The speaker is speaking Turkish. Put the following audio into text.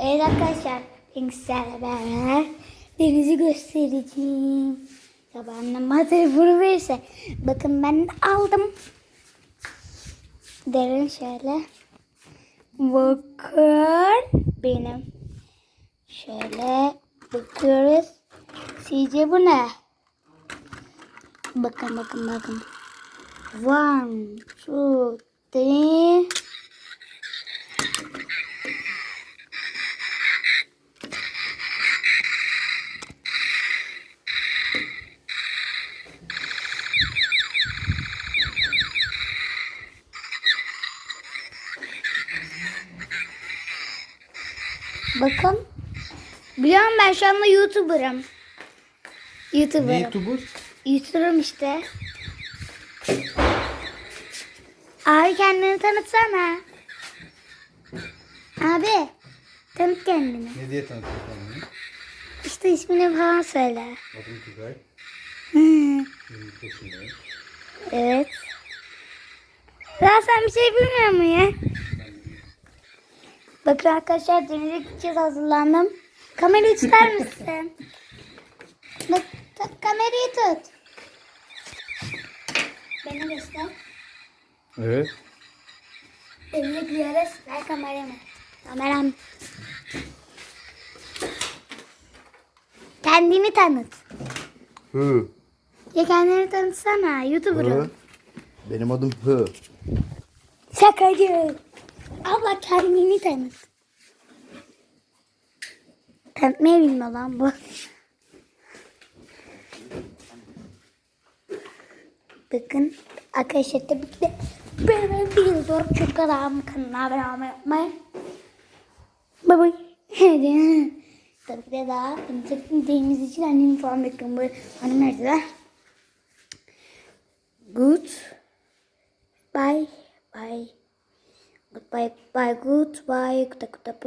Evet arkadaşlar, ben sizlerle beraber denizi göstereceğim. Ya annem bana verirse. Bakın ben aldım. Derin şöyle. Bakın benim. Şöyle bakıyoruz. Sizce bu ne? Bakın bakın bakın. One, two, three. Bakın. Biliyorum ben şu anda YouTuber'ım. Ne YouTuber'ım. YouTuber? YouTuber'ım işte. Abi kendini tanıtsana. Abi tanıt kendini. Ne diye tanıtıyor kendini? İşte ismini falan söyle. Adım Tugay. Hı, 20 yaşındayım. evet. Daha sen bir şey bilmiyor musun ya? Bakın arkadaşlar denize gideceğiz hazırlandım. Kamerayı tutar mısın? Bak ta- kamerayı tut. Beni göster. Evet. Denize gidiyoruz. Ver kameramı. Kameram. Kendini tanıt. Hı. Ya kendini tanıtsana. YouTuber'ım. Hı. Benim adım Hı. Şakacı. Abla kendini tanıt. Tanıtmayı bilmiyor lan bu. Bakın arkadaşlar tabii ki de ben bir yıldır çok kadar kanalına abone olmayı. Bye bye. tabii ki de daha deniz için annemi falan bekliyorum. Bu annem nerede? Good. Bye. Bye. Байк, байк, байк, так, так,